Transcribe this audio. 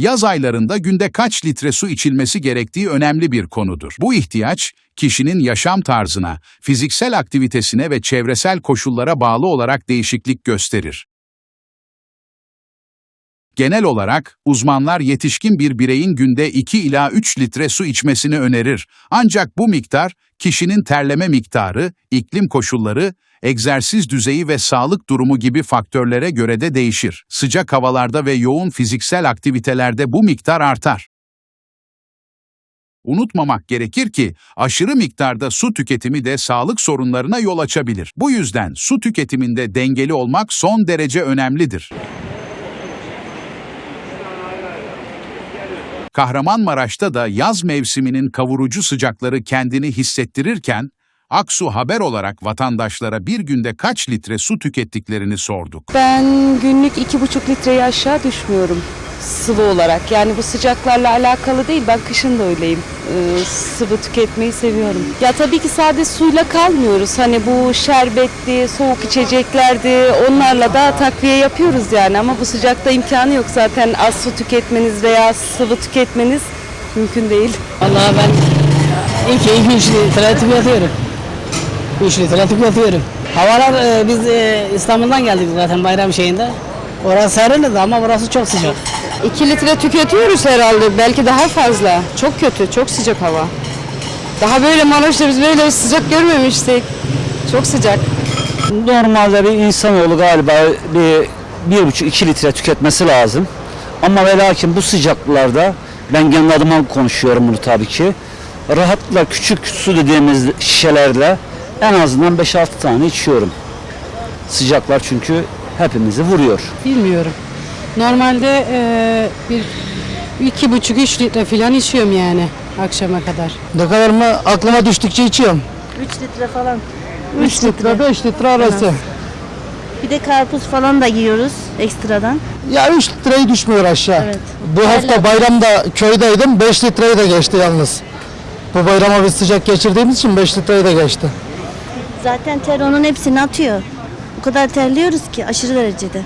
Yaz aylarında günde kaç litre su içilmesi gerektiği önemli bir konudur. Bu ihtiyaç, kişinin yaşam tarzına, fiziksel aktivitesine ve çevresel koşullara bağlı olarak değişiklik gösterir. Genel olarak uzmanlar yetişkin bir bireyin günde 2 ila 3 litre su içmesini önerir. Ancak bu miktar kişinin terleme miktarı, iklim koşulları, egzersiz düzeyi ve sağlık durumu gibi faktörlere göre de değişir. Sıcak havalarda ve yoğun fiziksel aktivitelerde bu miktar artar. Unutmamak gerekir ki aşırı miktarda su tüketimi de sağlık sorunlarına yol açabilir. Bu yüzden su tüketiminde dengeli olmak son derece önemlidir. Kahramanmaraş'ta da yaz mevsiminin kavurucu sıcakları kendini hissettirirken, Aksu haber olarak vatandaşlara bir günde kaç litre su tükettiklerini sorduk. Ben günlük iki buçuk litreye aşağı düşmüyorum sıvı olarak. Yani bu sıcaklarla alakalı değil. Ben kışın da öyleyim. Ee, sıvı tüketmeyi seviyorum. Ya tabii ki sade suyla kalmıyoruz. Hani bu şerbetli, soğuk içeceklerdi. Onlarla da takviye yapıyoruz yani. Ama bu sıcakta imkanı yok zaten az su tüketmeniz veya sıvı tüketmeniz mümkün değil. Vallahi ben ilk 2-3 litre tüketiyorum. 3 litre tüketiyorum. Havalar e, biz e, İstanbul'dan geldik zaten bayram şeyinde. Orası serinledi ama burası çok sıcak. 2 litre tüketiyoruz herhalde. Belki daha fazla. Çok kötü, çok sıcak hava. Daha böyle Maraş'ta biz böyle sıcak görmemiştik. Çok sıcak. Normalde bir insanoğlu galiba bir, bir buçuk iki litre tüketmesi lazım. Ama ve lakin bu sıcaklarda ben kendi adıma konuşuyorum bunu tabii ki. Rahatla küçük su dediğimiz şişelerle en azından 5-6 tane içiyorum. Sıcaklar çünkü hepimizi vuruyor. Bilmiyorum. Normalde e, bir iki buçuk üç litre falan içiyorum yani akşama kadar. Ne kadar mı aklıma düştükçe içiyorum. 3 litre falan. 3 litre 5 litre arası. Bir de karpuz falan da yiyoruz ekstradan. Ya 3 litreyi düşmüyor aşağı. Evet. Bu hafta bayramda köydeydim 5 litreyi de geçti yalnız. Bu bayrama biz sıcak geçirdiğimiz için 5 litreyi de geçti. Zaten ter onun hepsini atıyor. O kadar terliyoruz ki aşırı derecede.